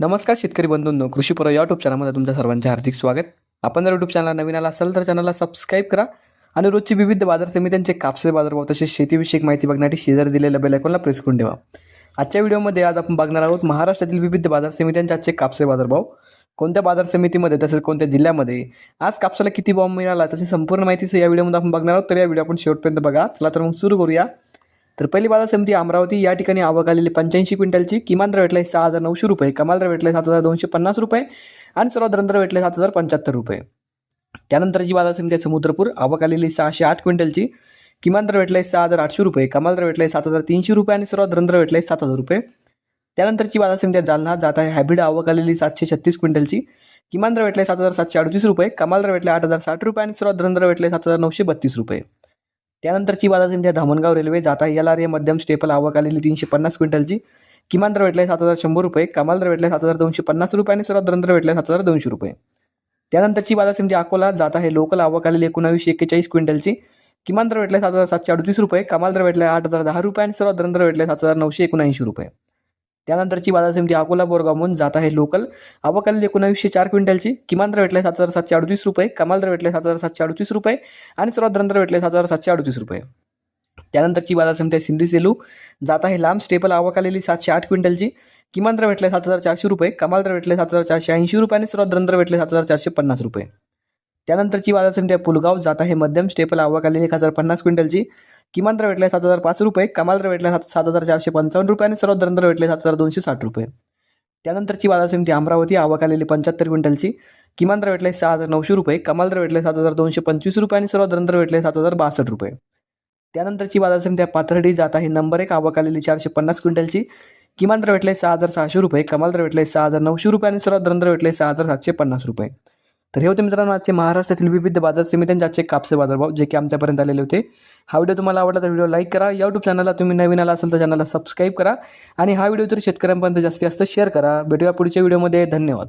नमस्कार शेतकरी बंधूंनो कृषीपूर्व या यूट्यूब चॅनलमध्ये तुमच्या सर्वांचे हार्दिक स्वागत. आपण जर यूट्यूब चॅनल नवीन आला असाल तर चॅनलला सबस्क्राईब करा आणि रोजची विविध बाजार समित्यांचे कापसे बाजारभाव तसेच शेतीविषयक माहिती बघण्यासाठी शेजारी दिलेल्या बेल आयकॉनला प्रेस करून ठेवा. आजच्या व्हिडिओमध्ये आज आपण बघणार आहोत महाराष्ट्रातील विविध बाजार समित्यांचे आजचे कापसे बाजारभाव कोणत्या बाजार समितीमध्ये तसेच कोणत्या जिल्ह्यामध्ये? आज कापसाला किती भाव मिळाला? तशी संपूर्ण माहिती या व्हिडिओमध्ये आपण बघणार आहोत. तर या व्हिडिओ आपण शेवटपर्यंत बघा. चला तर मग सुरू करूया. तर पहिली बाजार समिती अमरावती या ठिकाणी आवक आलेली पंच्याऐंशी क्विंटलची. किमान दर भेटला सहा हजार नऊशे रुपये. कमाल दर भेटला सात हजार दोनशे पन्नास रुपये. आणि सर्वात दर भेटले सात हजार पंच्याहत्तर रुपये. त्यानंतरची बाजार समिती आहे समुद्रपूर आवक आलेली सहाशे आठ क्विंटलची. किमान दर भेटला सहा हजार आठशे रुपये. कमाल दर भेटला सात हजार तीनशे रुपये आणि सर्वात दर भेटला सात हजार रुपये त्यानंतरची बाजार समिती आहे जालना जात आहे हायब्रिड आवक आलेली सातशे छत्तीस क्विंटलची. किमान दर भेटले सात हजार सातशे अडतीस रुपये. कमाल दर भेटले आठ हजार साठ रुपये आणि सर्वात दर भेटले सात हजार नऊशे बत्तीस रुपये. त्यानंतरची बाजार समिती धामणगाव रेल्वे. जाता एल आर ए मध्यम स्टेपल आवक आलेली तीनशे पन्नास क्विंटलची. किमान दर भेटले सात हजार शंभर रुपये. कमाल दर भेटले सात हजार दोनशे पन्नास रुपये आणि सर्वात दर भेटले सात हजार दोनशे रुपये. त्यानंतरची बाजार समिती अकोला जात आहे. लोकल आवक आलेली एकोणावीसशे एक्केचाळीस क्विंटलची. किमान दर भेटले सात हजार सातशे अडतीस रुपये. कमाल दर भेटले आठ हजार दहा रुपये आणि सर्वात दर भेटले सात हजार नऊशे एकोणऐंशी रुपये. त्यानंतरची बाजार समिती अकोला बोरगावहून जात आहे लोकल. अवकाली एकोणावीसशे चार क्विंटलची. किमान दर भेटले सात हजार सातशे अडतीस रुपये. कमाल दर भेटले सात हजार सातशे अडतीस रुपये. आणि सर्वात दर भेटले सात हजार सातशे अडतीस रुपये. त्यानंतरची बाजार समिती आहे सिंधी सेलू. जात आहे लांब स्टेपल आवकालेली सातशे आठ क्विंटलची. किमान दर भेटले सात हजार चारशे रुपये. कमाल दर भेटले सात हजार चारशे ऐंशी रुपये आणि सर्वात दर भेटले सात हजार चारशे पन्नास रुपये. त्यानंतरची बाजार समिती आहे पुलगाव. जात आहे मध्यम स्टेपल आवकालेली एक हजार पन्नास क्विंटलची. किमान दर भेटले सात हजार पाच रुपये कमाल दर भेटले सात सात हजार चारशे पंचावन्न रुपये आणि सर्वात दर भेटले सात हजार दोनशे साठ रुपये. त्यानंतरची बाजार समिती अमरावती आवक आलेली पंच्याहत्तर क्विंटलची. किमान दर भेटले सहा हजार नऊशे रुपये कमाल दर भेटले सात हजार दोनशे पंचवीस रुपये आणि सर्वात दर भेटले सात हजार बासष्ट रुपये. त्यानंतरची बाजार समिती पाथर्डी जात आहे नंबर एक आवक आलेली चारशे पन्नास क्विंटलची. किमान दर भेटले सहा हजार सहाशे रुपये कमाल दर भेटले सहा हजार नऊशे रुपये आणि सर्वात दर भेटले सहा हजार सातशे पन्नास रुपये. तर हे होते मित्रांनो आजचे महाराष्ट्रातील विविध बाजार समित्यांचे आजचे कापसे बाजारभाव जे की आमच्यापर्यंत आलेले होते. हा व्हिडिओ तुम्हाला आवडला तर व्हिडिओ लाईक करा. यूट्यूब चॅनलला तुम्ही नवीन आला असेल तर चॅनलला सबस्क्राईब करा. आणि हा व्हिडिओ तर शेतकऱ्यांपर्यंत जास्तीत जास्त शेअर करा. भेटूया पुढच्या व्हिडिओमध्ये धन्यवाद.